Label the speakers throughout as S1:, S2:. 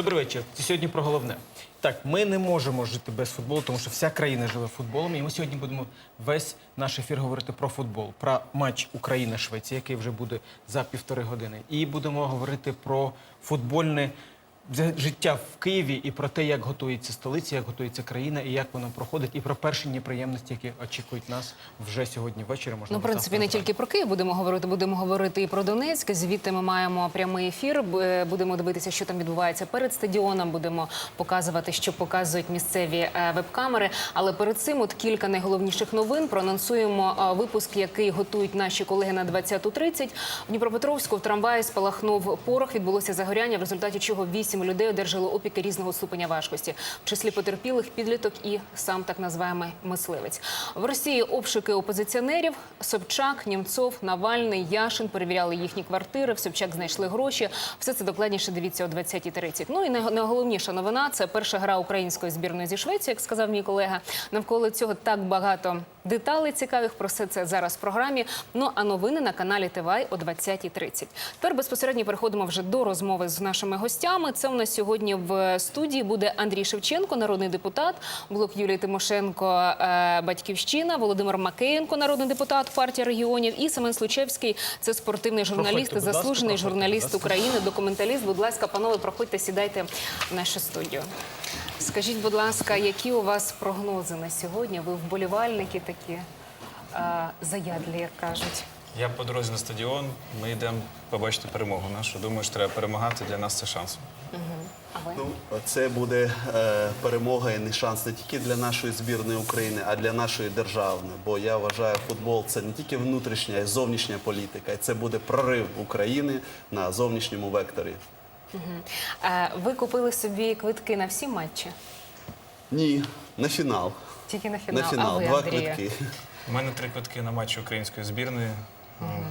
S1: Добрий вечір. Це сьогодні про головне. Так, ми не можемо жити без футболу, тому що вся країна живе футболом. І ми сьогодні будемо весь наш ефір говорити про футбол, про матч Україна-Швеція, який вже буде за півтори години. І будемо говорити про футбольне життя в Києві і про те, як готується столиця, як готується країна і як вона проходить, і про перші неприємності, які очікують нас вже сьогодні ввечері. Можливо,
S2: Ну, в принципі, не тільки про Київ будемо говорити, будемо говорити і про Донецьк. Звідти ми маємо прямий ефір. е, Будемо дивитися, що там відбувається перед стадіоном. Будемо показувати, що показують місцеві е, веб-камери. Але перед цим от кілька найголовніших новин. Проанонсуємо е, випуск, який готують наші колеги на 20.30. В Дніпропетровську в трамваї спалахнув порох. Відбулося загоряння, в результаті чого вісім людей одержали опіки різного ступеня важкості, в числі потерпілих підліток і сам так називаємий мисливець. В Росії обшуки опозиціонерів Собчак, Німцов, Навальний, Яшин перевіряли їхні квартири. В Собчак знайшли гроші. Все це докладніше дивіться о 20.30. Ну і най- найголовніша новина це перша гра української збірної зі Швеції, як сказав мій колега. Навколо цього так багато деталей цікавих. Про все це зараз в програмі. Ну а новини на каналі ТВАЙ о 20.30. Тепер безпосередньо переходимо вже до розмови з нашими гостями. Це у нас сьогодні в студії буде Андрій Шевченко, народний депутат, блок Юлії Тимошенко, е, батьківщина, Володимир Макеєнко, народний депутат партії регіонів, і Семен Случевський, це спортивний журналіст,
S1: Проходьте, будь ласка,
S2: заслужений журналіст. України, документаліст. Будь ласка, панове, проходьте, сідайте в нашу студію. Скажіть, будь ласка, які у вас прогнози на сьогодні? Ви вболівальники такі е, заядлі, як кажуть.
S3: Я по дорозі на стадіон. Ми йдемо побачити перемогу нашу. Думаю, що треба перемагати. Для нас це шанс.
S2: А?
S4: Ну, це буде е, перемога і не шанс не тільки для нашої збірної України, а для нашої державної. Бо я вважаю, футбол це не тільки внутрішня, а й зовнішня політика. І це буде прорив України на зовнішньому векторі.
S2: Е, ви купили собі квитки на всі матчі?
S4: Ні, на фінал.
S2: Тільки на фінал.
S4: На
S2: а
S4: фінал.
S2: ви,
S4: Два
S2: Андрія?
S4: квитки.
S3: У мене три квитки на матч української збірної.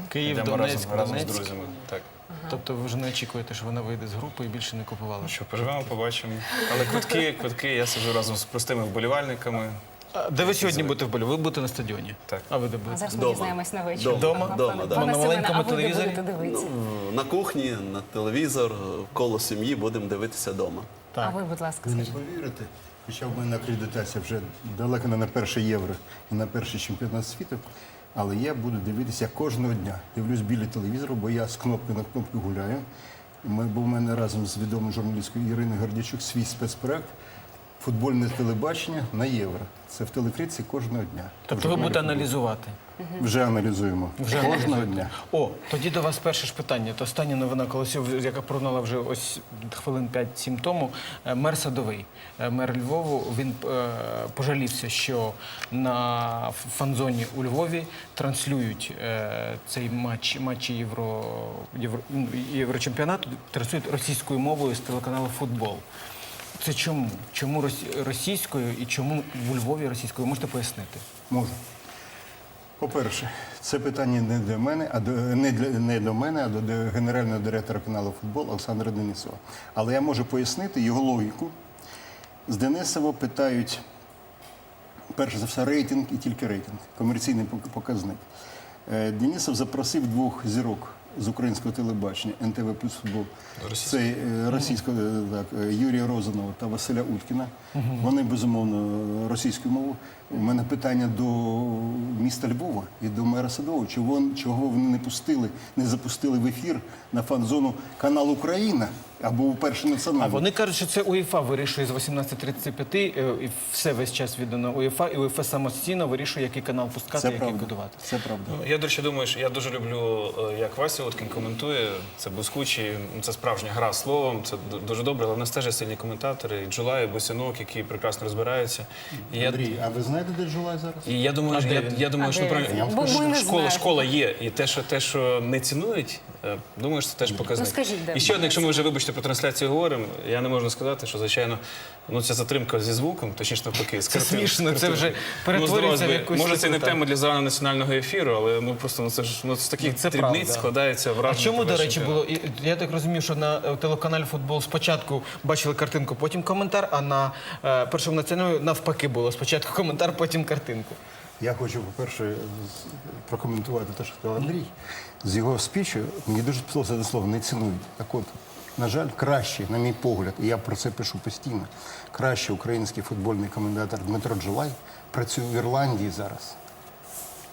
S1: Київ,
S3: Йдемо
S1: Донецьк,
S3: разом, разом з
S1: Донецьк.
S3: друзями. Так.
S1: Тобто ви вже не очікуєте, що вона вийде з групи і більше не купувала?
S3: Що поживемо, побачимо. Але квитки, квитки, я сиджу разом з простими вболівальниками.
S1: А Де ви сьогодні будете вболівати? Ви будете на стадіоні?
S3: Так.
S1: А ви де
S2: А
S1: будете?
S2: зараз ми
S4: Дома.
S2: дізнаємось на вечір.
S4: Дома.
S1: Дома?
S2: Ага,
S4: Дома, да.
S2: Пане
S1: На
S2: Семене,
S1: маленькому
S2: а ви де
S1: телевізорі?
S2: будете дивитися?
S4: Ну, на кухні, на телевізор, коло сім'ї будемо дивитися вдома.
S2: А ви, будь ласка,
S5: Ви не
S2: скажіть.
S5: повірите, хоча в мене акредитація вже далеко не на перше євро і на перший чемпіонат світу, але я буду дивитися кожного дня. Дивлюсь біля телевізору, бо я з кнопки на кнопку гуляю. Ми, бо в мене разом з відомою журналісткою Іриною Гордячук свій спецпроект футбольне телебачення на євро. Це в телекритці кожного дня.
S1: Тобто ви будете аналізувати?
S5: Вже аналізуємо.
S1: Вже
S5: кожного
S1: аналізуєте.
S5: дня.
S1: О, тоді до вас перше ж питання. То остання новина Колосів, яка пролунала вже ось хвилин 5-7 тому. Е, Мер Садовий, е, мер Львову, він е, пожалівся, що на фан-зоні у Львові транслюють цей матч, матчі Євро, Євро, Єврочемпіонату, транслюють російською мовою з телеканалу Футбол. Це чому? Чому рос- російською і чому у Львові російською? Можете пояснити?
S5: Можу. По-перше, це питання не до мене, а до не для не до мене, а до, генерального директора каналу футбол Олександра Денисова. Але я можу пояснити його логіку. З Денисова питають, перш за все, рейтинг і тільки рейтинг, комерційний пок- показник. Е, Денисов запросив двох зірок з українського телебачення НТВ плюс футбол. Це е, російського е, так, е, Юрія Розанова та Василя Уткіна. Вони безумовно російською мовою. У мене питання до міста Львова і до мера Садового. Чого, чого вони не пустили, не запустили в ефір на фан-зону канал Україна або перший
S1: А вони кажуть, що це УЄФА вирішує з 18.35, е, і все весь час віддано УЄФА, і УЄФА самостійно вирішує, який канал пускати,
S5: Це
S1: який
S5: правда.
S1: будувати.
S5: Це правда.
S3: Ну, Я, до речі, думаю, що я дуже люблю, е, як Вася Уткін коментує. Це блискучий, ну, це справжня гра словом. Це дуже добре, але в нас теж є сильні коментатори. І Джулай, і Босінок, які прекрасно розбираються. І я,
S5: Андрій, а ви знаєте, де Джулай зараз?
S3: і я думаю,
S1: А
S3: що- я, я думаю,
S2: А
S3: що
S2: де
S3: правильно,
S2: він? Бо ми не
S3: школа,
S2: знаємо.
S3: школа є. І те, що те, що не цінують, е, думаю, що це теж показник.
S2: Ну, скажіть, де
S3: і ще одне, якщо ми вже вибачте про трансляцію говоримо, я не можу не сказати, що звичайно, ну ця затримка зі звуком, точніше навпаки, з
S1: Це смішно, це вже
S3: Ну,
S1: перетворюється
S3: здавалось
S1: в
S3: би,
S1: якусь
S3: Може, це не тема для загального національного ефіру, але ну просто ну це ж ну з таких
S1: Це
S3: дрібниць
S1: правда.
S3: складається
S1: А
S3: враження.
S1: чому, до речі, було? і Я так розумію, що на е, телеканалі футбол спочатку бачили картинку, потім коментар, а на е, першому національному навпаки було. Спочатку коментар, потім картинку.
S5: Я хочу, по-перше, з- прокоментувати те, що сказав Андрій. З його спічу мені дуже сподобалося це слово не цінують. Так от, На жаль, кращий, на мій погляд, і я про це пишу постійно. Кращий український футбольний коментатор Дмитро Джулай працює в Ірландії зараз.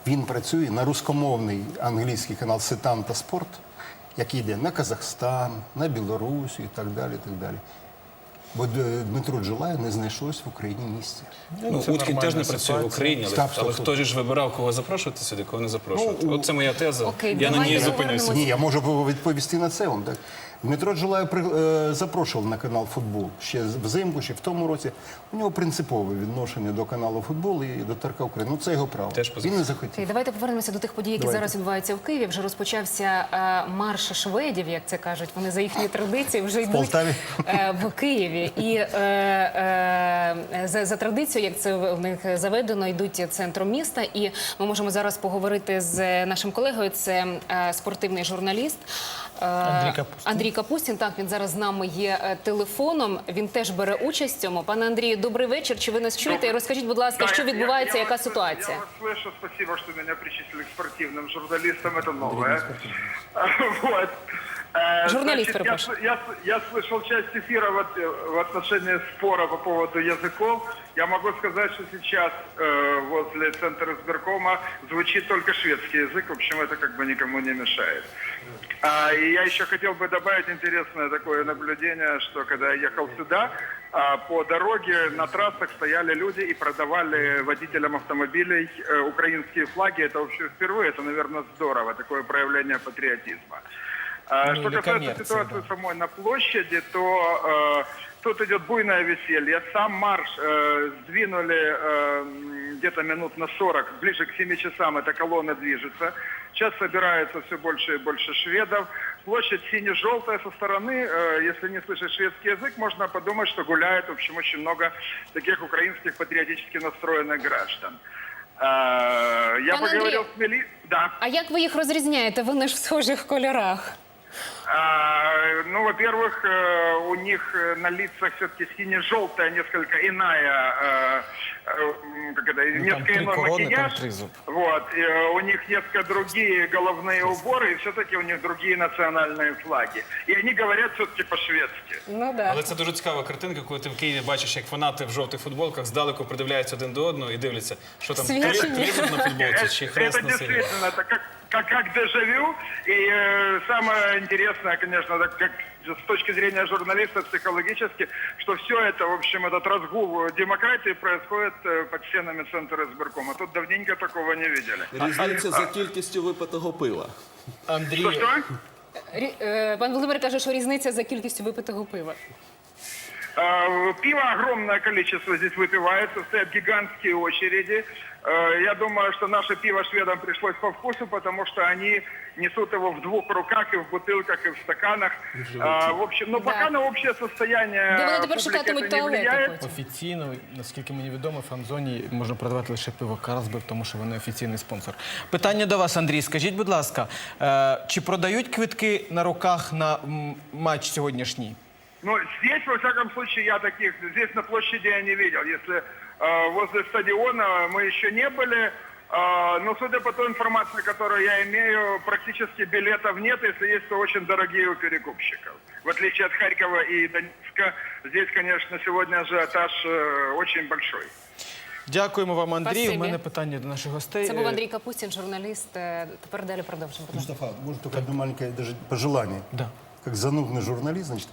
S5: Він працює на рускомовний англійський канал Сетан та Спорт, який йде на Казахстан, на Білорусі і так далі. І так далі. Бо Дмитру Джулаю не знайшлось в Україні місця.
S3: Ну, Уткін теж не працює в. Україні, але,
S5: стоп,
S3: але хто ж вибирав, кого запрошувати сюди, кого не запрошувати.
S5: Ну,
S3: От це моя теза.
S2: Окей,
S3: я на ній зупинюся.
S5: Ні, я можу відповісти на це вам. Так. Дмитро Джулай при- е, запрошував на канал футбол ще взимку, ще в тому році. У нього принципове відношення до каналу футбол і до Тарка України. Ну це його право.
S3: Теж.
S5: Він не захотів.
S2: Окей, давайте повернемося до тих подій, які
S5: Давайте.
S2: зараз відбуваються в Києві. Вже розпочався е, марш шведів, як це кажуть. Вони за їхні традиції вже йдуть
S5: Полтаві?
S2: е, в Києві. І е, е, за, за традицією, як це в них заведено, йдуть центром міста. І ми можемо зараз поговорити з нашим колегою. Це е, спортивний журналіст. е,
S1: Андрій Капустін.
S2: Андрій Капустін, так він зараз з нами є е, телефоном. Він теж бере участь в цьому. Пане Андрію, добрий вечір. Чи ви нас чуєте? І розкажіть, будь ласка,
S6: Да,
S2: що
S6: я-
S2: відбувається,
S6: я
S2: яка
S6: вас-
S2: ситуація?
S6: Я вас слышу, спасибо, что меня причислили к спортивным журналистам, это новое. Вот. Э,
S2: Журналист,
S6: значит, я,
S2: перепрошую.
S6: с- я, с- я слышал часть эфира вот, э, в отношении спора по поводу языков. Я могу сказать, что сейчас э, возле центра избиркома звучит только шведский язык. В общем, это как бы никому не мешает. А, и я еще хотел бы добавить интересное такое наблюдение, что когда я ехал сюда, а, по дороге на трассах стояли люди и продавали водителям автомобилей э, украинские флаги. Это вообще впервые, это, наверное, здорово, такое проявление патриотизма. А,
S1: Ну,
S6: Что
S1: или
S6: касается
S1: коммерция,
S6: ситуации
S1: да.
S6: самой на площади, то э, тут идет буйное веселье. Сам марш э, сдвинули э, м, где-то минут на 40, ближе к 7 часам эта колонна движется. Сейчас собирается все больше и больше шведов. Площадь сине-желтая со стороны, э, если не слышать шведский язык, можно подумать, что гуляет, в общем, очень много таких украинских патриотически настроенных граждан. Э, я
S2: Пан
S6: поговорил
S2: Андрей.
S6: с мили... Да.
S2: А як ви їх розрізняєте? Вони ж в схожих кольорах.
S6: А, Ну, во-первых, э, у них э, на лицах все-таки сине-желтая, несколько иная, э, э, м, как это,
S1: Ну, там
S6: несколько
S1: три
S6: иной
S1: короны,
S6: макияж.
S1: там трезуб.
S6: Вот, и, э, у них несколько другие головные уборы, и все-таки у них другие национальные флаги. И они говорят все-таки по-шведски.
S2: Ну да.
S3: Але це дуже цікава картинка, коли ти в Києві бачиш, як фанати в жовтих футболках здалеку придивляються один до одного і дивляться, що там
S2: Свячення.
S3: тризуб на футболці чи
S6: Это,
S3: хрест
S6: это
S3: на синій.
S6: действительно, это как, как, как дежавю. И э, самое интересное, конечно, так как с точки зрения журналиста психологически, что все это, в общем, этот разгул демократии происходит э, под стенами центра избиркома. Тут давненько такого не видели.
S4: Різниця за кількістю випитого пива.
S1: Андрій,
S6: Что-что?
S2: Рі- е, Пан Володимир каже, що різниця за кількістю випитого пива.
S6: Э, Пиво огромное количество здесь выпивается, стоят гигантские очереди. Э, Я думаю, что наше пиво шведам пришлось по вкусу, потому что они несут его в двух руках, и в бутылках, и в стаканах. А, В общем, но пока
S2: Да.
S6: на общее состояние
S2: Де вони тепер
S6: публики
S2: шукатимуть
S6: это не
S2: туалети
S6: влияет.
S2: потім?
S1: Офіційно, наскільки мені відомо, в фан-зоні можна продавати лише пиво Карлсберг, тому що вони офіційний спонсор. Питання до вас, Андрій. Скажіть, будь ласка, е, чи продають квитки на руках на м, матч сьогоднішній?
S6: Но здесь, во всяком случае, я таких, здесь на площади я не видел. Если э, возле стадиона мы еще не были, э, но судя по той информации, которую я имею, практически билетов нет, если есть, то очень дорогие у перекупщиков. В отличие от Харькова и Донецка, здесь, конечно, сегодня ажиотаж э, очень большой.
S1: Дякуємо вам, Андрій.
S2: Спасибі.
S1: У мене питання до наших гостей.
S2: Це був
S1: Е,
S2: Андрій Капустін, журналіст. Е, Тепер далі продовжимо. будь ласка.
S5: Мустафа, может только одно маленькое даже пожелание.
S1: Да.
S5: Как занудный журналист, значит,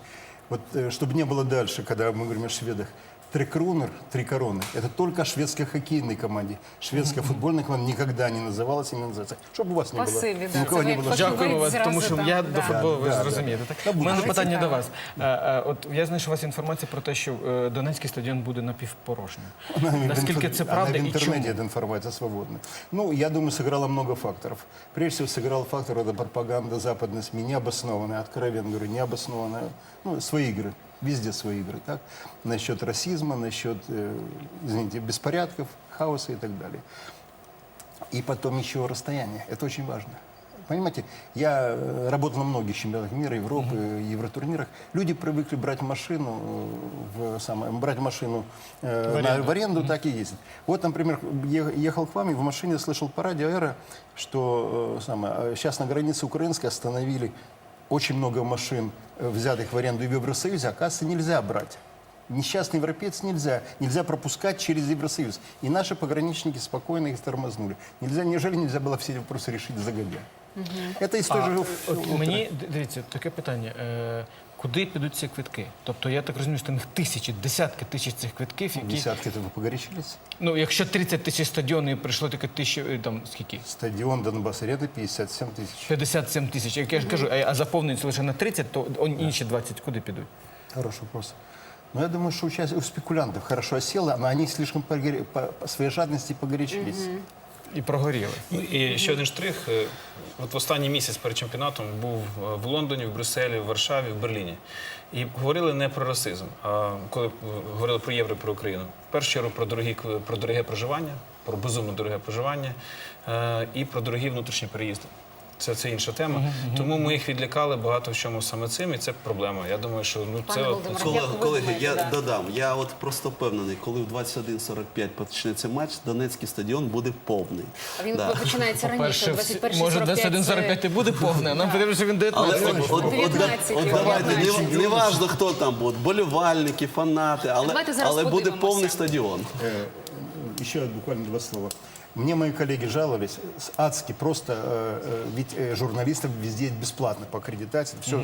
S5: вот э, чтобы не было дальше, когда мы говорим о шведах, Три кронер, три короны. Это только о шведской хоккейной команде. Шведская футбольная команда никогда не называлась и не называется. Чтобы у вас не
S2: Спасибо,
S5: было.
S2: да.
S5: Ни у кого
S2: Це
S5: не
S2: ви
S5: было.
S2: фахівець.
S1: Дякуємо вас,
S2: зразу
S1: тому що
S2: там,
S1: я
S2: да.
S1: до футболу, ви
S5: Да,
S1: ж
S5: да,
S1: зрозумієте.
S5: да.
S1: Так?
S5: Та
S1: У мене
S5: буде.
S1: питання до
S2: Цікаво.
S1: вас. Е, е, От я знайшов у вас інформацію про те, що е, Донецький стадіон буде напівпорожнім.
S5: Она в
S1: Наскільки
S5: интер-
S1: це
S5: она
S1: правда
S5: в
S1: і
S5: интернете
S1: чому?
S5: эта информация свободна. Ну, я думаю, сыграло много факторов. Прежде всего, сыграл фактор это пропаганда западной СМИ, необоснованная, откровенно говорю, необоснованная. Ну, свои игры, Везде свои игры, так? Насчет расизма, насчет, э, извините, беспорядков, хаоса и так далее. И потом еще расстояние. Это очень важно. Понимаете, я э, работал на многих чемпионатах мира, Европы, евротурнирах. Люди привыкли брать машину, э, в самое, брать машину э, на- в аренду, так и ездить. Вот, например, ехал к вам и в машине слышал по радио «Эра», что э, самое, э, сейчас на границе украинской остановили очень много машин, э, взятых в аренду в Евросоюзе, оказывается, нельзя брать. Несчастный европеец нельзя. Нельзя пропускать через Евросоюз. И наши пограничники спокойно их тормознули. Нельзя, неужели нельзя было все эти вопросы решить загодя? Это из той
S1: А,
S5: же...
S1: от мені д- дивіться, таке питання. Е, куди підуть ці квитки? Тобто я так розумію, що там їх тисячі, десятки тисяч цих квитків, які
S5: Десятки этого погорячились.
S1: ну якщо 30 тисяч стадіонів і прийшло таке тисячі, е, там скільки?
S5: Стадион Донбасс арена 57 тысяч.
S1: 57 тисяч. Як я ж кажу, а, заповнюється лише на 30, то он- інші 20 куди підуть?
S5: Хороший вопрос. Но я думаю, что у спекулянтов хорошо осело, но они слишком погоре- по, по своей жадности погорячились.
S1: І прогоріли.
S3: Ну, І ще один штрих. Е, От в останній місяць перед чемпіонатом був е, в Лондоні, в Брюсселі, в Варшаві, в Берліні. І говорили не про расизм, а коли е, говорили про євро, про Україну. В першу чергу про дорогі про дороге проживання, про безумно дороге проживання і про дорогі внутрішні переїзди. Це, це інша тема. Тому ми їх відлякали багато в чому саме цим, і це проблема. Я думаю, що ну
S2: Пане
S3: це от-
S2: Володимире,
S4: Колеги, колеги, я
S2: да.
S4: додам. Я от просто впевнений, коли в 21.45 почнеться матч, Донецький стадіон буде повний.
S2: А він
S4: Да.
S2: починається раніше,
S1: По-перше,
S2: 21
S1: може 21.45 і буде повне, а нам потрібно, щоб він
S4: Але
S1: 19.
S4: от, от, от, от давайте, не, не важно, хто там буде, болівальники, фанати, але, але буде повний стадіон.
S5: Э, Еще буквально два слова. Мне мои коллеги жаловались, адски просто, э, э, ведь э, журналистов везде бесплатно по аккредитации, все,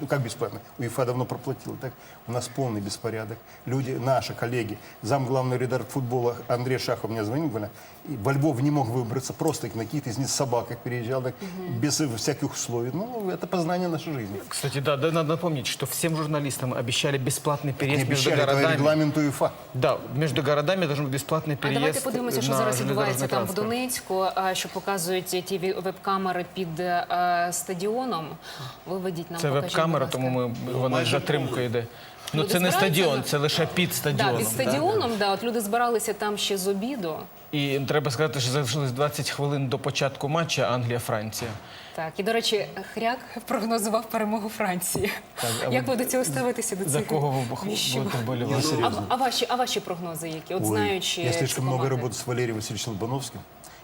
S5: ну как бесплатно, УЕФА давно проплатила, так? У нас полный беспорядок. Люди, наши коллеги, зам главный редактор футбола Андрей Шахов мне звонил, говорит, во Львов не мог выбраться, просто на каких-то из них собаках переезжал, так, без э, всяких условий. Ну, это познание нашей жизни.
S1: Кстати, да, да, надо напомнить, что всем журналистам обещали бесплатный
S5: Не
S1: переезд между
S5: обещали, это
S1: городами.
S5: регламент УЕФА.
S1: Да, между городами должен быть бесплатный
S2: А
S1: переезд
S2: давайте подивимося, що
S1: на
S2: зараз відбувається
S1: железнодорожный
S2: там в
S1: транспорт.
S2: Донецьку, а, що показують ті ві- веб-камери під е, стадіоном. Виведіть нам
S1: Це
S2: покажіть,
S1: веб-камера,
S2: будь ласка.
S1: тому ми вона з
S4: майже
S1: затримкою йде. Ну
S2: Люди
S1: це не
S2: збираються
S1: стадіон,
S2: на-
S1: це лише під
S2: Да,
S1: стадіоном.
S2: під стадіоном, да, от люди збиралися там ще з обіду.
S1: І треба сказати, що залишилось 20 хвилин до початку матча Англія-Франція.
S2: Так, і до речі, Хряк прогнозував перемогу Франції.
S1: Так, а
S2: Як
S1: ви-
S2: до цього ставитеся до
S1: За кого ви б-
S2: віщів?
S1: будете вболівати?
S2: А, а ваші, а ваші прогнози які? От
S5: Ой,
S2: знаючи
S5: я
S2: ці
S5: слишком много
S2: команди?
S5: работаю с Валерием Васильевичем Лобановским.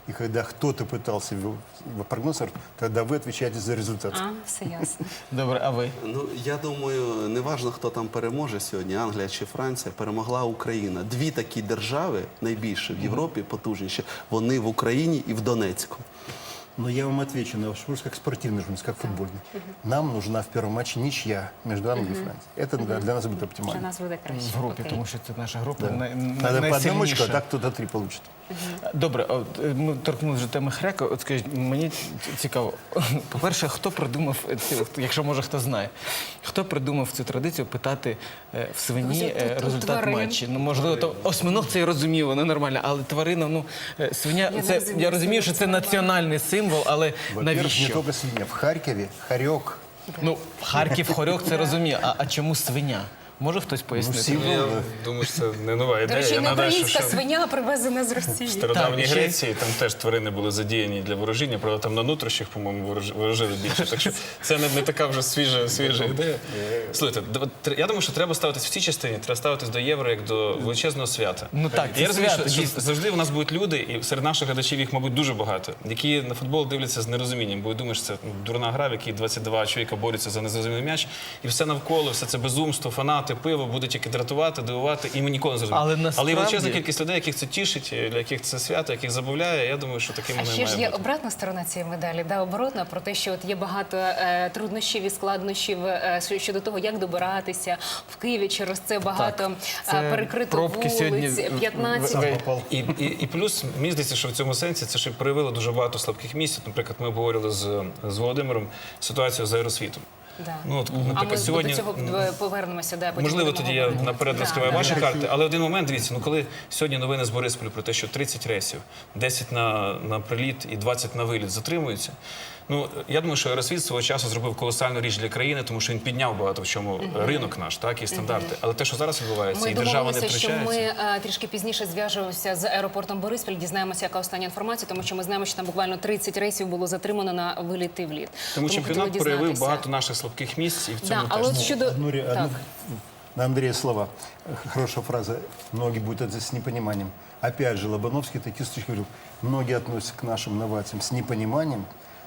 S5: И когда кто-то пытался его, его прогноз, тогда вы отвечаете за результат.
S2: А, все ясно.
S1: Добре, а ви?
S4: Ну я думаю, не важно, хто там переможе сьогодні, Англія чи Франція, перемогла Україна. Дві такі держави, найбільші в Європі, потужніші, вони в Україні і в Донецьку.
S5: Но я вам отвечу на ваш вопрос как спортивный журналист, как футбольный. Нам нужна в первом матче ничья между Англией и Францией. Это для, для нас будет
S2: Для
S5: оптимально.
S2: нас буде краще.
S1: В групі,
S2: Окей.
S1: тому що це наша група
S5: Да.
S1: най-
S5: Надо по одному
S1: найсильніша.
S5: очку, а так кто-то три получит.
S1: Добре, от е, ми торкнули вже теми хряка. От скажіть, мені цікаво. По-перше, хто придумав цю, якщо може хто знає, хто придумав цю традицію питати е, в свині е,
S2: тут- тут
S1: результат
S2: тварин.
S1: матчі? Ну можливо, то осьминог це і розумів, воно нормально, але тварина, ну е, свиня,
S2: Я не
S1: це
S2: розумію,
S1: я розумію, що це національний символ, але
S5: Во-первых, не
S1: навіщо?
S5: только свинья. В Харькове хорек.
S1: Ну, Харків, хорьок, це розумію. А, а чому свиня? Може хтось пояснити?
S5: символ.
S3: Я думаю, що це не нова
S2: До
S3: ідея.
S2: речі, не українська свиня привезена з
S3: в
S2: Росії.
S3: стародавній
S1: Так,
S3: Греції там теж тварини були задіяні для ворожіння, правда там на нутрощах, по-моєму, ворож- ворожили більше. Так що це не, не така вже свіжа, свіжа ідея. Слухайте, я думаю, що треба ставитись в цій частині, треба ставитись до євро як до величезного свята.
S1: Ну так,
S3: я розумію,
S1: свято,
S3: що, що завжди у нас будуть люди, і серед наших глядачів їх, мабуть, дуже багато, які на футбол дивляться з нерозумінням, бо думаєш, це ну, дурна гра, в якій 22 чоловіка борються за незрозумілий м'яч, і все навколо, все це безумство, фанати, пиво буде тільки дратувати, дивувати, і ми ніколи не зрозуміємо.
S1: Але
S3: Але є величезна кількість людей, яких це тішить, для яких це свято, яких забавляє. Я думаю, що таким і
S2: ще ж є
S3: бути.
S2: обратна сторона цієї медалі, да, оборотна, про те, що от є багато е, труднощів і складнощів е, щодо того, як добиратися в Києві через це багато
S1: це
S2: е, перекрито
S1: пробки сьогодні
S2: вулиць,
S1: в-
S2: 15.
S3: І, і, і плюс, мені здається, що в цьому сенсі це ще проявило дуже багато слабких місць. Наприклад, ми обговорили з, з Володимиром ситуацію з аеросвітом.
S2: Да.
S3: Ну, от,
S2: А ми
S3: сьогодні...
S2: до цього повернемося. Да,
S3: Можливо, тоді я
S2: говорити.
S3: наперед розкриваю
S2: да.
S3: ваші карти, але один момент, дивіться, ну коли сьогодні новини з Борисполя про те, що 30 рейсів, 10 на, на приліт і 20 на виліт затримуються. Ну я думаю, що Аеросвіт свого часу зробив колосальну річ для країни, тому що він підняв багато в чому ринок наш, так і стандарти. Але те, що зараз відбувається,
S2: Ми
S3: і держава не
S2: що ми
S3: втручається.
S2: е, трішки пізніше зв'яжемося з аеропортом Бориспіль, дізнаємося, яка остання інформація, тому що ми знаємо, що там буквально 30 рейсів було затримано на виліт і вліт.
S3: Тому
S2: хотіли
S3: чемпіонат проявив багато наших слабких місць, і в цьому
S2: Да, але
S3: теж
S2: щодо
S5: ре-
S2: так.
S5: на Андрея слова. Хорошая фраза. Многие будут это с непониманием. Опять же, Лобановский такие случаи говорил. Многие относятся к нашим новациям с непониманием,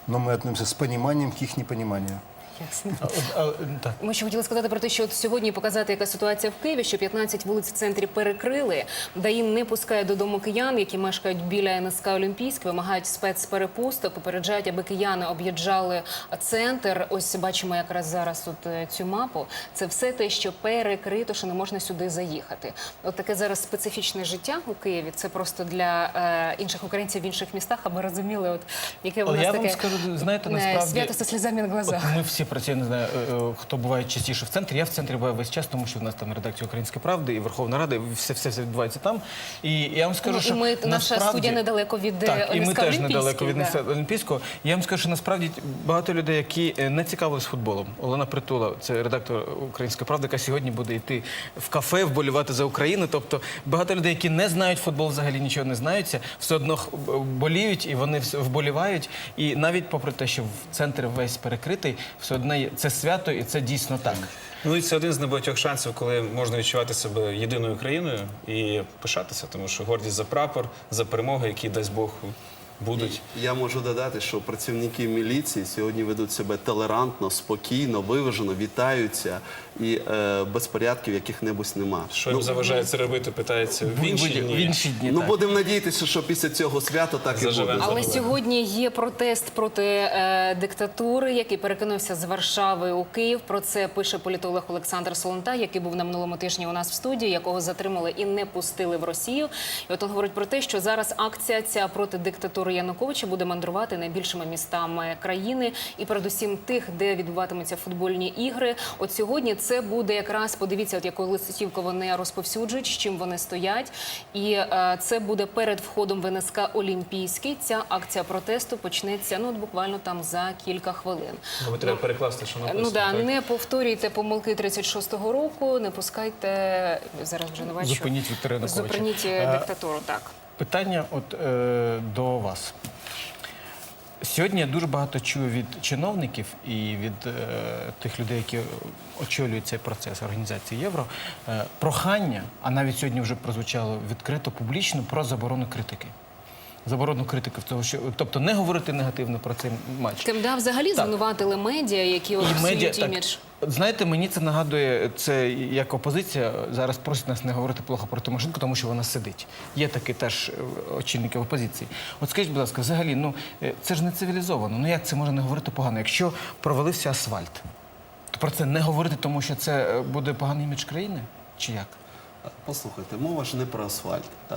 S5: но мы относимся с пониманием к их непониманию.
S2: Ясно.
S1: А, а, а, так.
S2: Ми ще хотіли сказати про те, що от сьогодні показати, яка ситуація в Києві, що 15 вулиць в центрі перекрили. ДАІ не пускає додому киян, які мешкають біля НСК Олімпійський, вимагають спецперепусток, попереджають, аби кияни об'їжджали центр. Ось бачимо якраз зараз тут е, цю мапу. Це все те, що перекрито, що не можна сюди заїхати. От таке зараз специфічне життя у Києві. Це просто для е, інших українців в інших містах, аби розуміли, от яке у нас
S1: я
S2: таке
S1: вам скажу, знаєте,
S2: е,
S1: насправді-
S2: свято со сльозами на глазах.
S1: Ми всі працюємо, не знаю, е, е, хто буває частіше в центрі. Я в центрі буваю весь час, тому що в нас там редакція Української правди і Верховна Рада, і все, все, все відбувається там. І я вам скажу,
S2: Ну,
S1: що
S2: ми- наша студія недалеко від, е,
S1: так, і ми теж недалеко від
S2: да.
S1: Олімпійського. Я вам скажу, що насправді багато людей, які не цікавились футболом. Олена Притула, це редактор Української правди, яка сьогодні буде йти в кафе, вболівати за Україну. Тобто багато людей, які не знають футбол, взагалі нічого не знаються, все одно боліють і вони вболівають. І навіть попри те, що в центр весь перекритий, все одно є- це свято, і це дійсно так.
S3: Ну і це один з небагатьох шансів, коли можна відчувати себе єдиною країною і пишатися, тому що гордість за прапор, за перемоги, які дасть Бог будуть.
S4: Я можу додати, що працівники міліції сьогодні ведуть себе толерантно, спокійно, виважено, вітаються і е, безпорядків яких-небудь нема.
S3: Що їм заважає це робити, питається в інші
S1: В інші дні.
S4: Ну
S1: так.
S4: будемо надіятися, що після цього свята так і буде.
S2: Але сьогодні є протест проти е, диктатури, який перекинувся з Варшави у Київ. Про це пише політолог Олександр Солонта, який був на минулому тижні у нас в студії, якого затримали і не пустили в Росію. І от він говорить про те, що зараз акція ця проти диктатури Януковича буде мандрувати найбільшими містами країни, і передусім тих, де відбуватимуться футбольні ігри. От сьогодні це буде якраз подивіться, от яку листівку вони розповсюджують, з чим вони стоять. І е, це буде перед входом в НСК Олімпійський. Ця акція протесту почнеться ну от буквально там за кілька хвилин.
S3: Мабуть, треба перекласти, що написано.
S2: Ну да,
S3: так?
S2: не повторюйте помилки 36-го року, не пускайте зараз вже не бачу.
S1: Зупиніть Віктора Януковича.
S2: Зупиніть
S1: Е,
S2: е, диктатуру. Так.
S1: Питання от е, до вас. Сьогодні я дуже багато чую від чиновників і від е, тих людей, які очолюють цей процес організації Євро, е, прохання, а навіть сьогодні вже прозвучало відкрито публічно про заборону критики. Заборону критики в того, що тобто не говорити негативно про цей матч.
S2: КМДА взагалі звинуватили медіа, які от
S1: медіа
S2: псують
S1: так, Знаєте, мені це нагадує це як опозиція зараз просить нас не говорити плохо про Тимошенко, тому що вона сидить. Є такі теж е, очільники опозиції. От скажіть, будь ласка, взагалі, ну е, це ж не цивілізовано. Ну як це можна не говорити погано? Якщо провалився асфальт, то про це не говорити, тому що це е, буде поганий імідж країни? Чи як?
S4: Послухайте, мова ж не про асфальт. Е,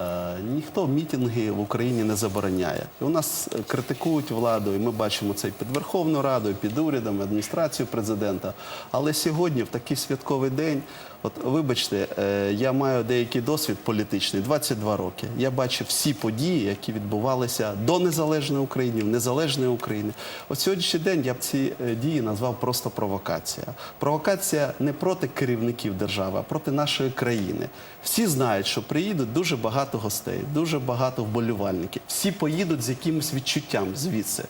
S4: ніхто мітинги в Україні не забороняє. У нас критикують владу, і ми бачимо це і під Верховною Радою, під урядом, адміністрацією президента. Але сьогодні, в такий святковий день, от вибачте, е, я маю деякий досвід політичний, 22 роки. Я бачив всі події, які відбувалися до незалежної України, в незалежної України. От сьогоднішній день я б ці е, дії назвав просто провокація. Провокація не проти керівників держави, а проти нашої країни. Всі знають, що приїдуть дуже багато гостей, дуже багато вболівальників. Всі поїдуть з якимось відчуттям звідси.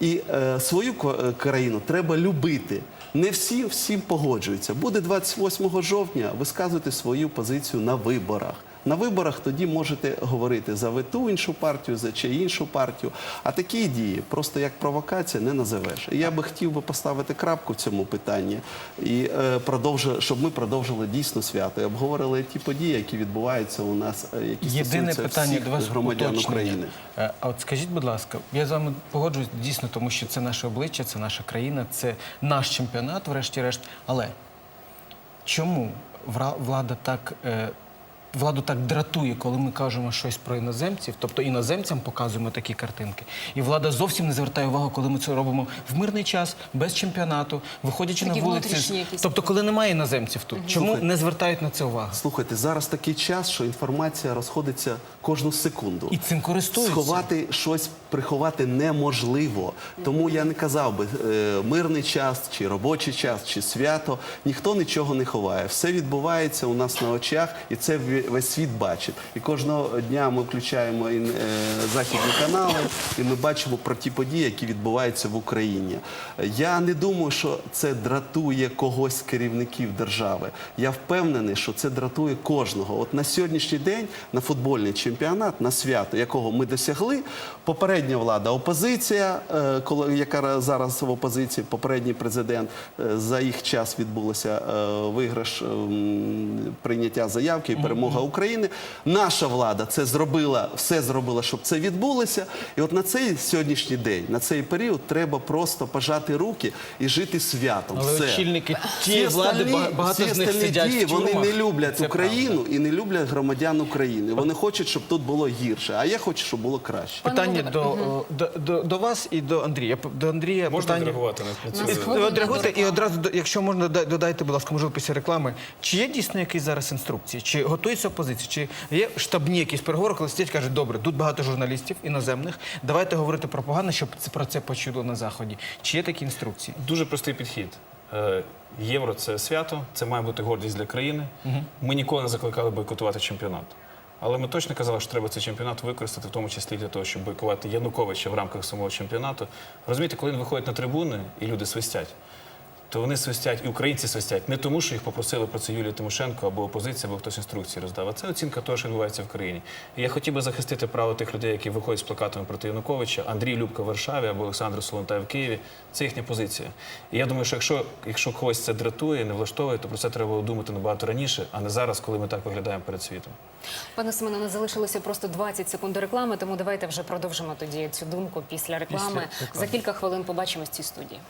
S4: І е, свою е, країну треба любити. Не всі всім погоджуються. Буде 28 жовтня. Висказуйте свою позицію на виборах. На виборах тоді можете говорити за ви ту іншу партію, за чи іншу партію. А такі дії просто як провокація не називеш. І я би хотів би поставити крапку в цьому питанні і е, продовжу, щоб ми продовжили дійсно свято і обговорили ті події, які відбуваються у нас, е, які
S1: Єдине
S4: стосуються
S1: питання
S4: всіх
S1: до вас
S4: громадян
S1: уточнення.
S4: України.
S1: Е, А от скажіть, будь ласка, я з вами погоджуюсь дійсно, тому що це наше обличчя, це наша країна, це наш чемпіонат, врешті-решт. Але чому влада так. е, Владу так дратує, коли ми кажемо щось про іноземців, тобто іноземцям показуємо такі картинки. І влада зовсім не звертає увагу, коли ми це робимо в мирний час, без чемпіонату, виходячи
S2: Такі
S1: на вулиці. Тобто, коли немає іноземців тут, чому
S4: Слухайте.
S1: не звертають на це увагу?
S4: Слухайте, зараз такий час, що інформація розходиться кожну секунду.
S1: І цим користуються.
S4: Сховати щось, приховати неможливо. Тому я не казав би е, мирний час, чи робочий час, чи свято. Ніхто нічого не ховає. Все відбувається у нас на очах, і це весь світ бачить. І кожного дня ми включаємо е, західні канали, і ми бачимо про ті події, які відбуваються в Україні. Я не думаю, що це дратує когось з керівників держави. Я впевнений, що це дратує кожного. От на сьогоднішній день на футбольний чемпіонат, на свято, якого ми досягли, попередня влада, опозиція, е, коли яка зараз в опозиції, попередній президент е, за їх час відбулося е, виграш ем, прийняття заявки і перемога України. Наша влада це зробила, все зробила, щоб це відбулося. І от на цей сьогоднішній день, на цей період, треба просто пожати руки і жити святом.
S1: Але
S4: все.
S1: очільники тієї влади,
S4: остальні-
S1: багато
S4: всі
S1: з них сидять
S4: дії,
S1: в
S4: вони не люблять
S1: Це
S4: Україну і не люблять громадян України. Вони хочуть, щоб тут було гірше. А я хочу, щоб було краще.
S1: Питання до, о, до, до, до вас і до Андрія. До Андрія
S3: Можна
S1: питання.
S3: відреагувати на
S1: Відреагуйте і одразу, якщо можна, додайте, будь ласка, можливо, після реклами. Чи є дійсно якісь зараз інструкції? Чи готується опозиція? Чи є штабні якісь переговори, коли сидять, кажуть, добре, тут багато журналістів іноземних, давайте говорити про погане, щоб про це почули на Заході. Чи є такі інструкції?
S3: Дуже простий підхід. Е, Євро це свято, це має бути гордість для країни. Ми ніколи не закликали бойкотувати чемпіонат. Але ми точно казали, що треба цей чемпіонат використати, в тому числі для того, щоб бойкувати Януковича в рамках самого чемпіонату. Розумієте, коли він виходить на трибуни і люди свистять, то вони свистять, і українці свистять не тому, що їх попросили про це Юлія Тимошенко або опозиція, або хтось інструкції роздав. А це оцінка того, що відбувається в країні. І я хотів би захистити право тих людей, які виходять з плакатами проти Януковича, Андрій Любка в Варшаві або Олександр Солонтай в Києві. Це їхня позиція. І я думаю, що якщо, якщо когось це дратує, не влаштовує, то про це треба було думати набагато раніше, а не зараз, коли ми так виглядаємо перед світом.
S2: Пане Семене, не залишилося просто 20 секунд до реклами, тому давайте вже продовжимо тоді цю думку після реклами. За кілька хвилин побачимось в цій студії.